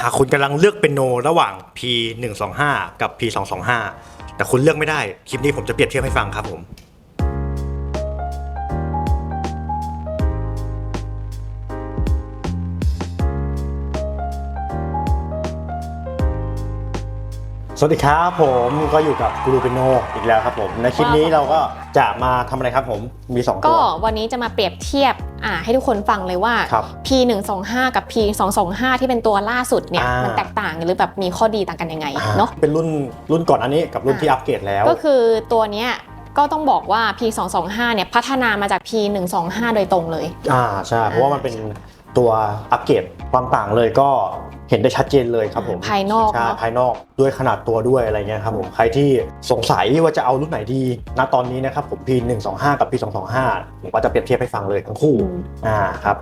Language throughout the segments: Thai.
หากคุณกำลังเลือกเป็นโนระหว่าง P 1 2 5กับ P 2 2 5แต่คุณเลือกไม่ได้ คลิปนี้ผมจะเปรียบเทียบให้ฟังครับผม สวัสดีครับผมก็อยู่กับกูรูเปนโนอีกแล้วครับผมในคลิปนี้เราก็จะมาทำอะไรครับผมมี 2 ตัก็ววันนี้จะมาเปรียบเทียบอ่าให้ทุกคนฟังเลยว่าครับ P 1 2 5กับ P 2 2 5ที่เป็นตัวล่าสุดเนี่ยอ่ามัมันแตกต่างกันหรือแบบมีข้อดีต่างกันยังไงอ่าเนาะเป็นรุ่นรุ่นก่อนอันนี้กับรุ่นอ่าที่อัปเกรดแล้ว ก็คือตัวเนี้ยก็ต้องบอกว่า P 2 2 5เนี่ยพัฒนามาจาก P 1 2 5โดยตรงเลยอ่าใช่เพราะว่ามันเป็นตัวอัปเกรดความต่างเลยก็ เห็นได้ชัดเจนเลยครับผมภายนอกใช่เนอะภายนอกด้วยขนาดตัวด้วยอะไรเงี้ยครับผมใครที่สงสัยว่าจะเอารุ่นไหนดีณตอนนี้นะครับผม P 1 2 5กับ P 2 2 5ผมก็จะเปรียบเทียบให้ฟังเลยทั้งคู่อืมอ่าครับ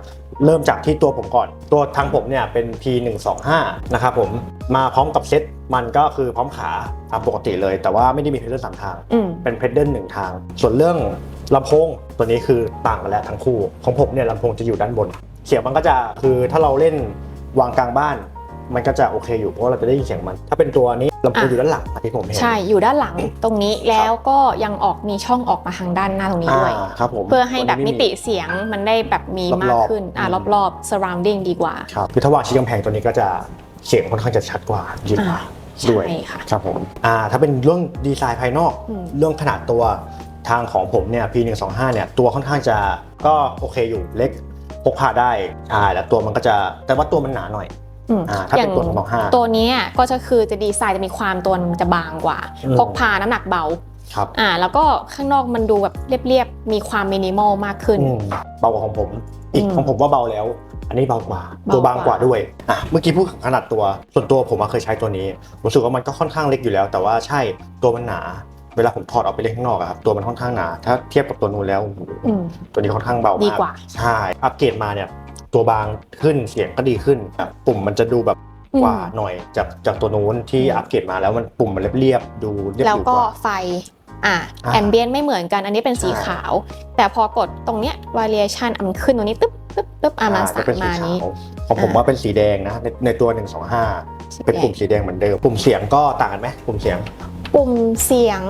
เริ่มจากที่ตัวผมก่อน ตัวทางผมเนี่ยเป็น P 1 2 5นะครับผมมาพร้อมกับเซ็ตมันก็คือพร้อมขาตามปกติเลย แต่ว่าไม่ได้มีเพดเดิลสามทางอืมเป็นเพดเดิลหนึ่งทาง ส่วนเรื่องลำโพงตัวนี้คือต่างกันแล้วทั้งคู่ ของผมเนี่ยลำโพงจะอยู่ด้านบน เสียงมันก็จะคือถ้าเราเล่นวางกลางบ้าน มันก็จะโอเคอยู่เพราะว่าเราจะได้ยินเสียงมัน ถ้าเป็นตัวนี้ลำโพงอยู่ด้านหลังที่ผมเห็น ใช่ อยู่ด้านหลังตรงนี้แล้วก็ยังออกมีช่องออกมาทางด้านหน้าตรงนี้ด้วยอ่าครับผมเพื่อให้แบบตัวนี้มิติเสียงมันได้แบบมีมากรอบๆขึ้นอ่าอืมรอบๆ surrounding ดีกว่าครับคือถ้าวางชี้กำแพงตัวนี้ก็จะเสียงค่อนข้างจะชัดกว่ายืดกว่าอ่าด้วยใช่ค่ะครับผมอ่าถ้าเป็นเรื่องดีไซน์ภายนอกอืมเรื่องขนาดตัวทางของผมเนี่ย P125 เนี่ยตัวค่อนข้างจะก็โอเคอยู่เล็กพกพาได้อ่าแล้วตัวมันก็จะแต่ว่าตัวมันหนาหน่อย อืมอ่าถ้าเป็นตัวสองสองห้า ตัวเนี้ยก็จะคือจะดีไซน์จะมีความตัวมันจะบางกว่า อืม พกพาน้ำหนักเบาครับอ่าแล้วก็ข้างนอกมันดูแบบเรียบๆ มีความมินิมอลมากขึ้น อืมเบากว่าของผม อีกอืมของผมว่าเบาแล้ว อันนี้เบากว่าเบากว่าตัวบางกว่าด้วยอะเมื่อกี้พูดถึงขนาดตัว ส่วนตัวผมอะเคยใช้ตัวนี้รู้สึกว่ามันก็ค่อนข้างเล็กอยู่แล้ว แต่ว่าใช่ตัวมันหนา เวลาผมถอดออกไปเล่นข้างนอกอะครับตัวมันค่อนข้างหนา ถ้าเทียบกับตัวนู้นแล้วโอ้โหอืมตัวนี้ค่อนข้างเบาดีมากกว่า ใช่อัปเกรดมาเนี่ย ตัวบางขึ้นเสียงก็ดีขึ้นแบบปุ่มมันจะดูแบบกว่าหน่อยจากจากตัวนู้นที่อืมอัปเกรดมาแล้วมันปุ่มมันเรียบๆดูเรียบแล้วหรูก็กว่าไฟอ่าอ่าแอมเบียนไม่เหมือนกันอันนี้เป็นสีใช่ขาว แต่พอกดตรงเนี้ย variation อะมันขึ้นตรงนี้ตึ๊บตึ๊บตึ๊บอะมาอ่สาจะเป็นมสีมาขานี้วของผมว่าเป็นสีแดงนะในในตัว 125 เป็นปุ่มสีแดงเหมือนเดิม ปุ่มเสียงก็ต่างกันไหมปุ่มเสียง ปุ่มเสียง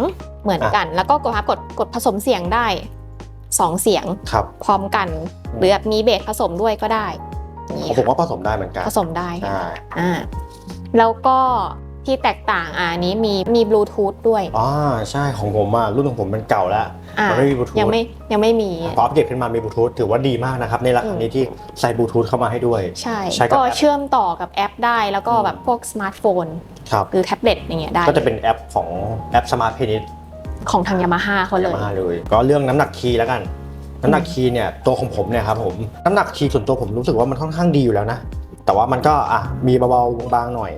เหมือนกัน แล้วก็กดครับกดกดผสมเสียงได้ สองเสียงครับพร้อมกัน หรือแบบมีเบสผสมด้วยก็ได้อย่างขนี้องผมค่ะว่าผสมได้เหมือนกันผสมได้ค่ะใช่อ่าแล้วก็ที่แตกต่างอะอันนี้มีมีบลูทูธด้วยอ๋อใช่ของผมอะรุ่นของผมมันเก่าแล้วอ่ามันไม่มี Bluetooth ยังไม่ยังไม่มีพออัปเดตขึ้นมามีบลูทูธถือว่าดีมากนะครับในราคานี้ที่ใส่บลูทูธเข้ามาให้ด้วย ใช่ใช้กับก็แอปเชื่อมต่อกับแอปได้แล้วก็อืมแบบพวกสมาร์ทโฟนครับหรือแท็บเล็ตอย่างเงี้ยได้ก็จะเป็นแอปของแอปสมาร์ทเพนิส ของทางยามาฮ่าเขาเลย มาเลย ก็เรื่องน้ำหนักคีย์แล้วกัน น้ำหนักคีย์เนี่ยตัวของผมเนี่ยครับผมน้ำหนักคีย์ส่วนตัวผมรู้สึกว่ามันค่อนข้างดีอยู่แล้วนะ แต่ว่ามันก็อะมีเบาๆบางๆหน่อย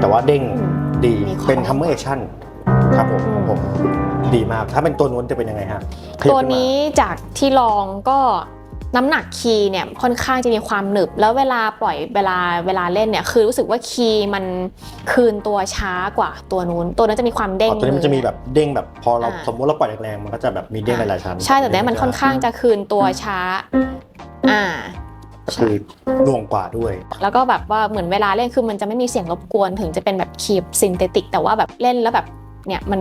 แต่ว่าเด้งอืมดีมีของเป็น Hammer Action ครับผมของผมดีมาก ถ้าเป็นตัวนู้นจะเป็นยังไงฮะขยับตัวขึ้มา นี้จากที่ลองก็ น้ำหนักคีย์เนี่ยค่อนข้างจะมีความหนึบ แล้วเวลาปล่อยเวลาเวลาเล่นเนี่ยคือรู้สึกว่าคีย์มันคืนตัวช้ากว่าตัวนู้น ตัวนั้นจะมีความเด้งอ๋อตัวนี้มันจะมีแบบเด้งแบบพอเราอ่าสมมติเราปล่อยแรงๆมันก็จะแบบมีเด้งหลายๆชั้นใช่แต่เนี้ยมันค่อนข้างจะคืนตัวช้าอ่าก็คือหน่วงกว่าด้วย แล้วก็แบบว่าเหมือนเวลาเล่นคือมันจะไม่มีเสียงรบกวนถึงจะเป็นแบบคีบซินเทติก แต่ว่าแบบเล่นแล้วแบบ เนี่ยมัน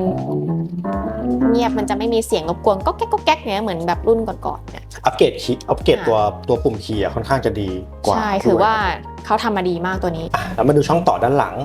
เงียบมันจะไม่มีเสียงรบกวนก็แก๊กก็แก๊กเนี่ยเหมือนแบบรุ่นก่อนๆเนี่ยอัปเกรดคีย์อัปเกรดอ่าตัวตัวปุ่มคีย์อะค่อนข้างจะดีกว่าใช่คือว่าเขาทำมาดีมากตัวนี้อะแล้วมาดูช่องต่อด้านหลัง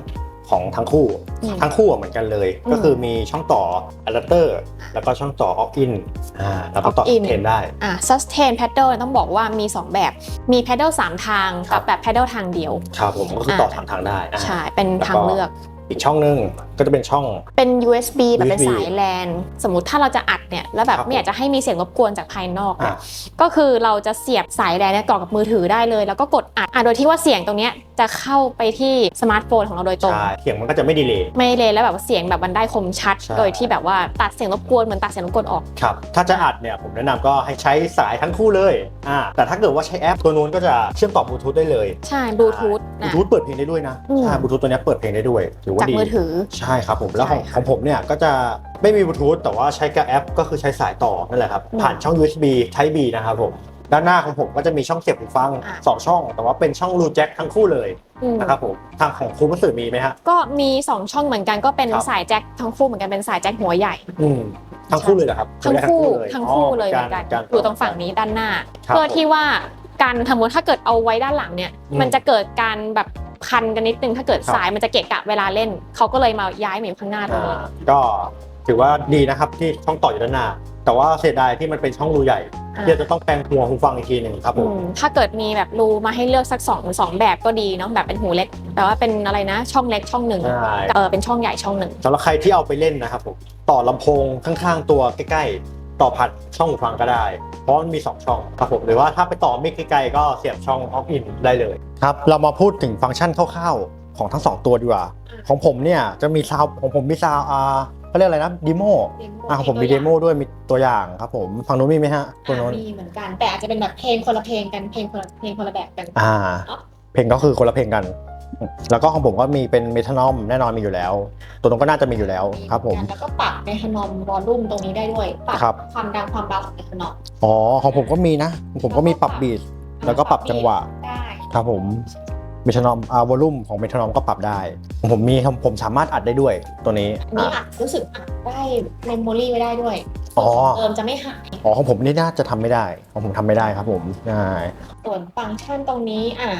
ของทั้งคู่อืมทั้งคู่อะเหมือนกันเลยอืมก็คือมีช่องต่ออะแดปเตอร์แล้วก็ช่องต่อออฟอินอ่าแล้วก็ต่อ Opt-in เทนได้อ่า sustain pedal ต้องบอกว่ามี 2 แบบมี pedal 3ทางครักับบแบบ pedal ทางเดียว ครับผมก็คือต่อทางทางได้อะใช่เป็นแล้วก็ทางเลือกอีกช่องหนึง ก็จะเป็นช่อง เป็น USB แบบเป็น USB สายแลนสมมุติถ้าเราจะอัดเนี่ยแล้วแบบครับไม่อยากจะให้มีเสียงรบกวนจากภายนอกเนี่ยอะ ก็คือเราจะเสียบสายแลนเนี่ยต่อกับมือถือได้เลย แล้วก็กดอัดอะโดยที่ว่าเสียงตรงเนี้ยจะเข้าไปที่สมาร์ทโฟนของเราโดยตรง ใช่เสียงมันก็จะไม่ดีเลยไม่เลยแล้วแบบว่าเสียงแบบมันได้คมชัด ใช่ โดยที่แบบว่าตัดเสียงรบกวนเหมือนตัดเสียงรบกวนออก ครับ ถ้าจะอัดเนี่ยผมแนะนำก็ให้ใช้สายทั้งคู่เลยอ่าแต่ถ้าเกิดว่าใช้แอปตัวนู้นก็จะเชื่อมต่อบลูทูธได้เลยใช่บลูทูธบลูทูธเปิดเพลงได้ด้วยนะอืม ใช่บลูทูธตัวเนี้ยเปิดเพลงได้ด้วยถือว่าจากดีมือถือ ใช่ครับผมแล้วของใช่ค่ะ ของผมเนี่ยก็จะไม่มีบลูทูธแต่ว่าใช้กับแอป ก็คือใช้สายต่อนั่นแหละครับอืมผ่านช่อง USB Type B นะครับผมด้านหน้าของผมก็จะมีช่องเสียบหูฟังอะ สองช่อง แต่ว่าเป็นช่องรูแจ็คทั้งคู่เลยอืมนะครับผมทางของครูมัสือมีไหมฮะ ก็มี 2 ช่องเหมือนกันก็เป็นครับ สายแจ็คทั้งคู่เหมือนกันเป็นสายแจ็คหัวใหญ่ อืมทั้งคู่เลยเหรอครับทั้งคู่เลยทั้งคู่เลยเหมือนกันอยู่ตรงฝั่งนี้ด้านหน้า ครับเพื่อที่ว่าการสมมติถ้าเกิดเอาไว้ด้านหลังเนี่ย อืม มันจะเกิดการแบบ พันกันนิดนึงถ้าเกิดครับสายมันจะเกะกะเวลาเล่น เขาก็เลยมาย้ายมาอยู่ข้างหน้าตรงนี้อ่าก็ถือว่าดีนะครับที่ช่องต่ออยู่ด้านหน้า แต่ว่าเสียดายที่มันเป็นช่องรูใหญ่อ่าที่จะต้องแปลงหัวหูฟังอีกทีหนึ่งครับผอืมมถ้าเกิดมีแบบรูมาให้เลือกสักสองสองแบบก็ดีเนาะแบบเป็นหูเล็กแต่ว่าเป็นอะไรนะช่องเล็กช่องหนึ่งใช่เออเป็นช่องใหญ่ช่องหนึ่งสำหรับใครที่เอาไปเล่นนะครับผมต่อลำโพงข้างๆตัวใกล้ๆ ต่อพัดช่องหูฟังก็ได้ เพราะมันมี 2 ช่องครับผมหรือว่าถ้าไปต่อมิกไกลๆก็เสียบช่องออฟอินได้เลยครับเรามาพูดถึงฟังก์ชันคร่าวๆของทั้ง 2 ตัวดีกว่า ของผมเนี่ยจะมีซาวของผมมีซาวอ่าเขาเรียกอะไรนะดีโมอ่าของผมมีเดโมด้วยมีตัวอย่างครับผมฝั่งนู้นมีไหมฮะตัวนู้นมีเหมือนกันแต่อาจจะเป็นแบบเพลงคนละเพลงกันเพลงคนละเพลงคนละแบบกันอ่าเนอะเพลงก็คือคนละเพลงกัน แล้วก็ของผมก็มีเป็นเมทานอมแน่นอนมีอยู่แล้ว ตัวนู้นก็น่าจะมีอยู่แล้วครับผม แล้วก็ปรับในฮานอมวอลลุ่มตรงนี้ได้ด้วยปรับครับ ความดังความเบาของในฮานอมอ๋อของผมก็มีนะของผมก็มีปรับบีทแล้วก็ปรับจังหวะ ได้ครับผมเมทานอมอ่าวอลลุ่มของเมทานอมก็ปรับได้ของผมมีครับผมสามารถอัดได้ด้วยตัวนี้อันนี้อะอัดรู้สึกอัดได้เมมโมรี่ไว้ได้ด้วยอ๋อเติมจะไม่หาย อ๋อของผมนี่น่าจะทำไม่ได้ของผมทำไม่ได้ครับผมใช่ส่วนฟังก์ชันตรงนี้อะ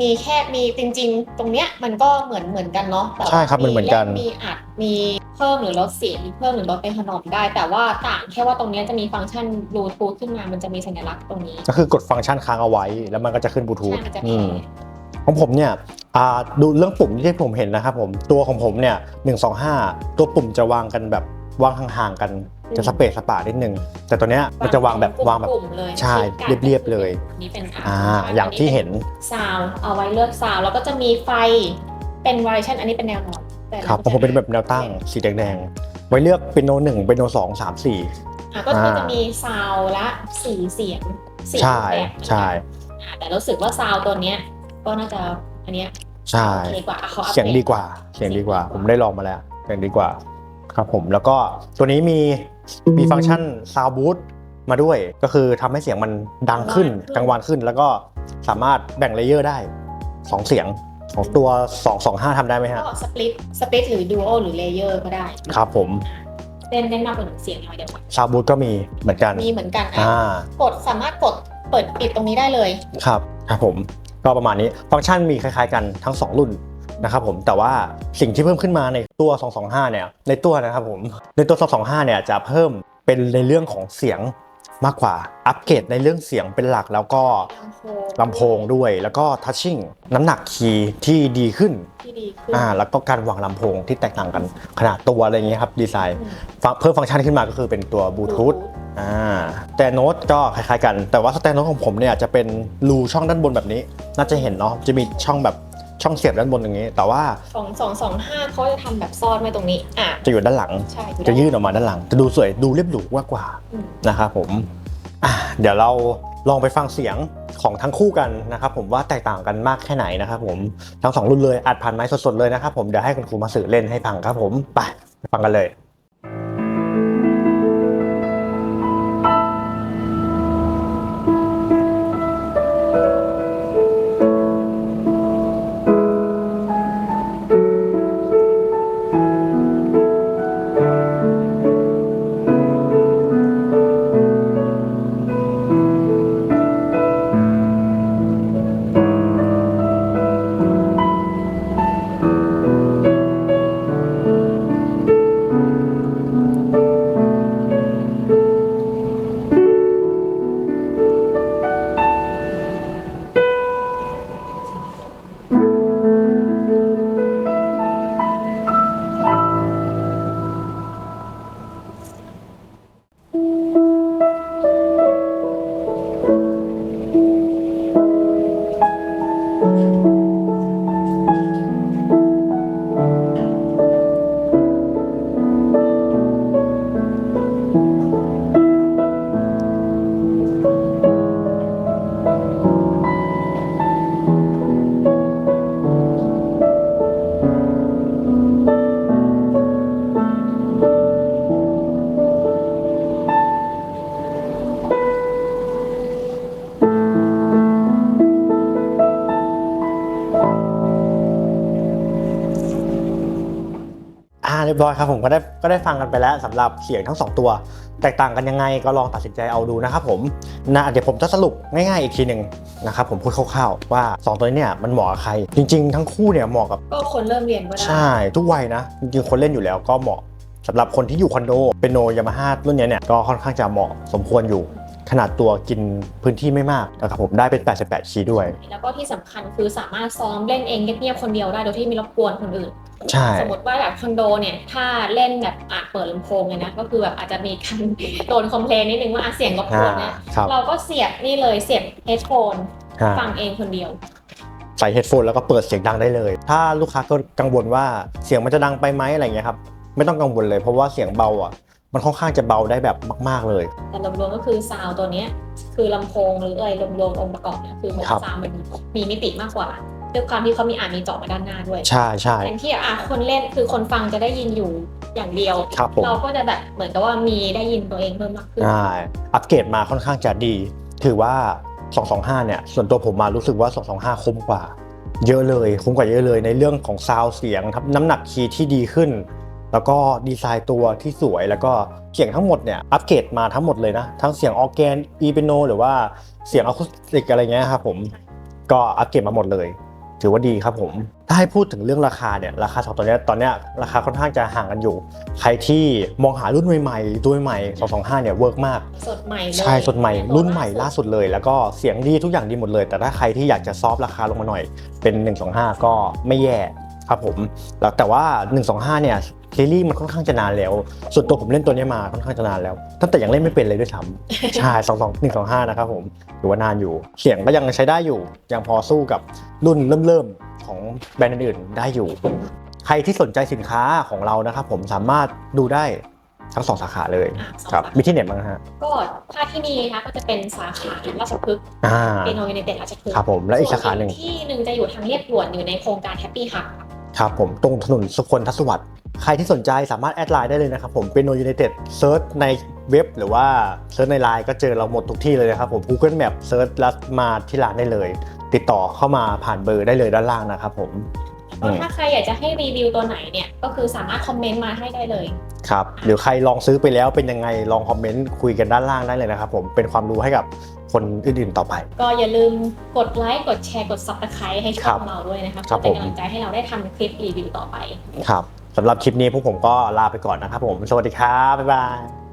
มีแค่มีจริง ๆ ตรงเนี้ยมันก็เหมือนเหมือนกันเนาะแต่ว่าใช่ครับมันเหมือนกันล่มีอัดมีเพิ่มหรือลดเสียงมีเพิ่มหรือลดเป็นขนมได้ แต่ว่าต่างแค่ว่าตรงเนี้ยจะมีฟังก์ชันบลูทูธขึ้นมามันจะมีสัญลักษณ์ตรงนี้ก็คือกดฟังก์ชันค้างเอาไว้ แล้วมันก็จะขึ้นบลูทูธใช่มันจะอืแผ่มของผมเนี่ยอ่าดูเรื่องปุ่มที่ผมเห็นนะครับผมตัวของผมเนี่ยหนึ่งสองห้าตัวปุ่มจะวางกันแบบวางห่างๆกัน จะสเปซสปานิดนึง แต่ตัวเนี้ยมันจะวางแบบวางแบบกลุ่มๆเลยใช่ชิดกันเรียบๆเลยนี่เป็นอ่าอย่างที่เห็นซาวเอาไว้เลือกซาวแล้วก็จะมีไฟเป็นวาริชันอันนี้เป็นแนวนอนแต่ครับของผมเป็นแบบแนวตั้งสีแดงๆไว้เลือกเป็นโนหนึ่งเป็นโนสองสามสี่อะก็คืออ่าจะมีซาวละสี่เสียงสี่ใช่แบบใช่อะแต่รู้สึกว่าซาวตัวเนี้ยก็น่าจะอันเนี้ยใช่โอเคกว่าอะเขาอัปเสียงดีกว่า เสียงดีกว่า ผมได้ลองมาแล้วเสียงดีกว่า ครับผมแล้วก็ตัวนี้มี มีฟังก์ชัน Sound Boost มาด้วย ก็คือทำให้เสียงมันดังขึ้นกลางวันขึ้น แล้วก็สามารถแบ่งเลเยอร์ได้สองเสียงของตัว 225ทำได้ไหมฮะก็สปลิตสปลิตหรือดูโอหรือเลเยอร์ก็ได้ ครับผมเล่นได้มากกว่าหนึ่งเสียงหน่อยเดี๋ยว Sound Boost ก็มีเหมือนกันมีเหมือนกันอะอ่ากดสามารถกดเปิดปิดตรงนี้ได้เลยครับครับผมก็ประมาณนี้ฟังก์ชันมีคล้ายๆกันทั้ง 2 รุ่น นะครับผมแต่ว่าสิ่งที่เพิ่มขึ้นมาในตัว 225 เนี่ยในตัวนะครับผมในตัว 225 เนี่ยจะเพิ่มเป็นในเรื่องของเสียงมากกว่าอัปเกรดในเรื่องเสียงเป็นหลักแล้วก็ลำโพงด้วยแล้วก็ทัชชิ่งน้ำหนักคีย์ที่ดีขึ้นที่ดีขึ้นอ่าแล้วก็การวางลำโพงที่แตกต่างกันขนาดตัวอะไรอย่างเงี้ยครับดีไซน์อืมฟังเพิ่มฟังก์ชันขึ้นมาก็คือเป็นตัวบลูทูธอ่าแต่โน้ตก็คล้ายๆกัน แต่ว่าสแตนโน้ตของผมเนี่ยจะเป็นรูช่องด้านบนแบบนี้ น่าจะเห็นเนาะจะมีช่องแบบ ช่องเสียบด้านบนอย่างนี้ แต่ว่าสองสองสองห้าเขาจะทำแบบซ่อนไว้ตรงนี้อะจะอยู่ด้านหลัง ใช่จะยื่นออกมาด้านหลัง จะดูสวยดูเรียบหรูมากกว่าอืมนะครับผมอะเดี๋ยวเราลองไปฟังเสียงของทั้งคู่กันนะครับผมว่าแตกต่างกันมากแค่ไหนนะครับผมทั้งสองรุ่นเลยอัดผ่านไม้สดๆเลยนะครับผมเดี๋ยวให้คุณครูมาสื่อเล่นให้ฟังครับผมไปไปฟังกันเลย ยบร้อยครับผมก็ได้ก็ได้ฟังกันไปแล้วสำหรับเสียงทั้งสองตัว แตกต่างกันยังไงก็ลองตัดสินใจเอาดูนะครับผมนะเดี๋ยวผมจะสรุปง่ายๆอีกทีหนึ่งนะครับผมพูดคร่าวๆว่าสองตัวนี้เนี่ยมันเหมาะกับใคร จริงๆ ทั้งคู่เนี่ยเหมาะกับก็คนเริ่มเรียนก็ได้ใช่ทุกวัยนะจริงๆคนเล่นอยู่แล้วก็เหมาะสำหรับคนที่อยู่คอนโดเป็นโนยามาฮ่ารุ่นเนี้ยเนี่ยก็ค่อนข้างจะเหมาะสมควรอยู่ขนาดตัวกินพื้นที่ไม่มากนะครับผมได้เป็น 88 คีย์ด้วย แล้วก็ที่สำคัญคือสามารถซ้อมเล่นเองเงียบๆคนเดียวได้โดยที่ไม่รบกวนคนอื่น ใช่ สมมติว่าแบบคอนโดเนี่ยถ้าเล่นแบบอาจเปิดลำโพงเลยนะก็คือแบบอาจจะมีการโดนคอมเพลนนิดนึงว่าอะเสียงรบกอ่าวนนะครับ เราก็เสียบนี่เลยเสียบเฮดโฟนอ่าฟังเองคนเดียว ใส่เฮดโฟนแล้วก็เปิดเสียงดังได้เลย ถ้าลูกค้าก็กังวลว่าเสียงมันจะดังไปไหมอะไรเงี้ยครับ ไม่ต้องกังวลเลยเพราะว่าเสียงเบาอะ มันค่อนข้างจะเบาได้แบบมาก ๆเลย แต่รวมๆก็คือซาวตัวเนี้ยคือลำโพงหรืออะไรรวมๆองค์ประกอบเนี่ยคือมันครับ ซาวมันมีมิติมากกว่า ด้วยความที่เขามีอ่านมีเจาะมาด้านหน้าด้วยใช่ใช่แทนที่อะคนเล่นคือคนฟังจะได้ยินอยู่อย่างเดียว ครับผมเราก็จะแบบเหมือนกับว่ามีได้ยินตัวเองเพิ่มมากขึ้น ใช่อัปเกรดมาค่อนข้างจะดี ถือว่า 225 เนี่ย ส่วนตัวผมมารู้สึกว่า 225 คุ้มกว่า เยอะเลย คุ้มกว่าเยอะเลยในเรื่องของซาวเสียงทับน้ำหนักคีย์ที่ดีขึ้น แล้วก็ดีไซน์ตัวที่สวยแล้วก็เสียงทั้งหมดเนี่ยอัปเกรดมาทั้งหมดเลยนะ ทั้งเสียงออร์แกนอีเปโนหรือว่าเสียงอะคูสติกอะไรเงี้ยครับผมก็อัปเกรดมาหมดเลย ถือว่าดีครับผม ถ้าให้พูดถึงเรื่องราคาเนี่ยราคาสองตัวเนี้ยตอนเนี้ยราคาค่อนข้างจะห่างกันอยู่ ใครที่มองหารุ่นใหม่ๆตัวใหม่ๆ225เนี่ยเวิร์กมาก สดใหม่เลยใช่สดใหม่รุ่นใหม่ล่าสุดเลย แล้วก็เสียงดีทุกอย่างดีหมดเลย แต่ถ้าใครที่อยากจะซอฟต์ราคาลงมาหน่อยเป็น 125 ก็ไม่แย่ครับผมแล้วแต่ว่า 125 เนี่ย ซีรีส์มันค่อนข้างจะนานแล้ว ส่วนตัวผมเล่นตัวเนี้ยมาค่อนข้างจะนานแล้วตั้งแต่ยังเล่นไม่เป็นเลยด้วยซ้ำใช่22 125นะครับผมถือว่านานอยู่ เสียงก็ยังใช้ได้อยู่ ยังพอสู้กับรุ่นเริ่มๆของแบรนด์อื่นๆได้อยู่ ใครที่สนใจสินค้าของเรานะครับผมสามารถดูได้ทั้งสองสาขาเลยอะสองครับสาขามีที่ไหนบ้างฮะก็ถ้าที่นี่นะคะก็จะเป็นสาขาราชพฤกษ์อ่าเปโนยูไนเต็ดราชพฤกษ์ครับผมและอีกสาขาหนึ่งส่วที่หนึ่งจะอยู่ทางเรียบด่วนอยู่ในโครงการแฮปปี้ฮับครับผมตรงถนนสุคนทศวรรษ ใครที่สนใจสามารถแอดไลน์ได้เลยนะครับผมเป็นโนยูไนเต็ดเซิร์ชในเว็บหรือว่าเซิร์ชในไลน์ก็เจอเราหมดทุกที่เลยนะครับผม Google Map เซิร์ชแล้วมาที่ร้านได้เลย ติดต่อเข้ามาผ่านเบอร์ได้เลยด้านล่างนะครับผมก็ถ้าใครอยากจะให้รีวิวตัวไหนเนี่ยก็คือสามารถคอมเมนต์มาให้ได้เลยครับหรือใครลองซื้อไปแล้วเป็นยังไงลองคอมเมนต์คุยกันด้านล่างได้เลยนะครับผมเป็นความรู้ให้กับคนอื่นๆต่อไป ก็อย่าลืมกดไลค์กดแชร์กด subscribe ให้ช่ครัองบเราด้วยนะคะครับเพื่อเป็นผมกำลังใจให้เราได้ทำคลิปรีวิวต่อไปครับ สำหรับคลิปนี้พวกผมก็ลาไปก่อนนะครับผม สวัสดีครับ บ๊ายบาย